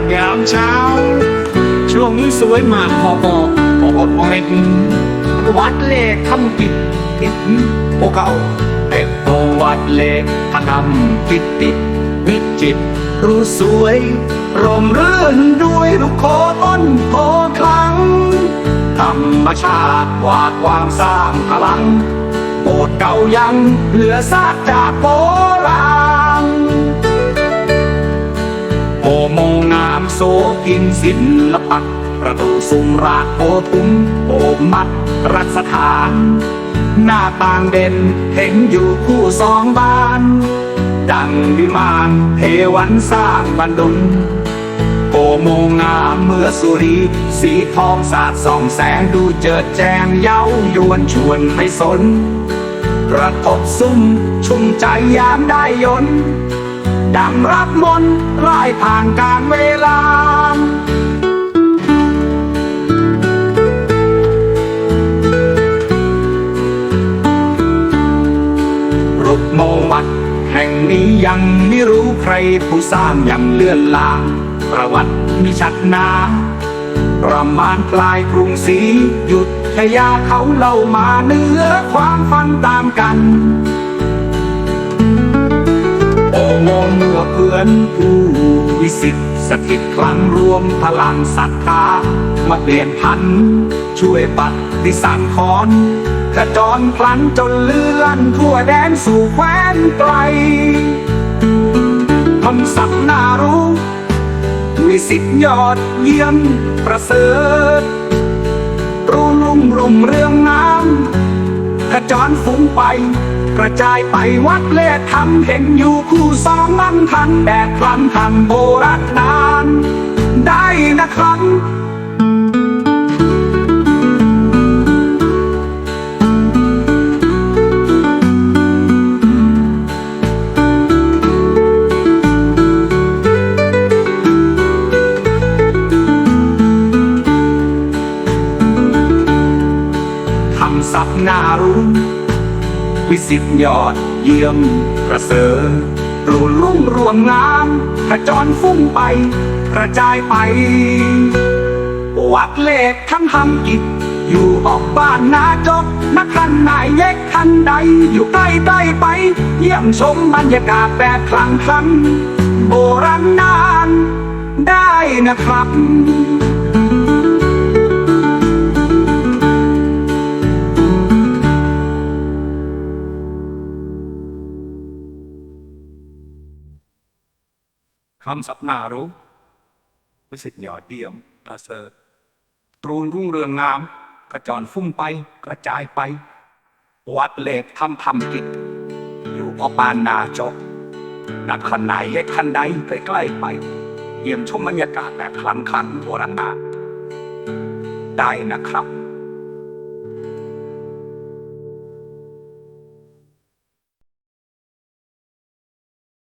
ศยามเช้า ช่วงนี้สวยมากพอบอกพอบอกเป็นวัดเลขทำกิจกิจโอเก่าเป็นโอวัดเลขทำกิจติดวิจิตรู้สวยร่มรื่นด้วยลูกโคต้นโพคลังธรรมชาติวาดควางสร้างพลังโบสถ์เก่ายังเหลือซากจากโบรามโสกินศิลปะประตูสุมราโอทุมโอมัดรัสถาน หน้าต่างเด่นเห็นอยู่คู่สองบ้าน ดังวิมานเทวันสร้างบันดุลโอโมงามเมื่อสุรี สีทองสาดส่องแสงดูเจิดแจงเย้ายวนชวนไม่สนกระทบซุ้มชุ่มใจยามได้ยนต์ ดังรับมนต์ไล่ผ่านการเวลา รุกโมวัดแห่งนี้ยังไม่รู้ใครผู้สร้างยังเลื่อนลางประวัติมีชัดนาประมาณปลายกรุงศรีหยุดทยาเขาเล่ามาเนื้อความฝันตามกัน โอ้โมเมื่อเพื่อนผู้วิสิทธิ์สถิตคลังรวมพลังศรัทธามาเปลี่ยนพัน ช่วยปัดดิสังคอนขจรพลันจนเลื่อนทั่วแดนสู่แคว้นไกลคำสั่งน่ารู้วิสิทธิ์ยอดเยี่ยมประเสริฐรุ่งรุ่งรุ่งเรื่องน้ำขจรฟุ้งไป กระจายไปวัดเลขทำเห็นอยู่คู่สองนั้นทันแดดคลันทันโบราณนาน ได้นะครับคำศัพท์น่ารู้ วิสิทธิ์ยอดเยี่ยมประเสริฐรุ่งรุ่งรวงงามขจรฟุ้งไปกระจายไป วัดเลขทั้งทำกิจ อยู่ออกบ้านนาจกนักขันนายเยกทันใด อยู่ใกล้ใกล้ไป เยี่ยมชมบรรยากาศแบบคลังคลันโบราณนาน ได้นะครับ คำศัพนารู้วิสิทธิ์ยอดเยี่ยมประเสริฐตรูนรุ่งเรืองงาม กระจรฟุ้งไปกระจายไป วัดเลขทำทำกิจอยู่พอปานนาจกนักขันไหนเล็กขันใดใกล้ๆไป เยี่ยมชมบรรยากาศแบบคลังคลันโบราณได้นะครับ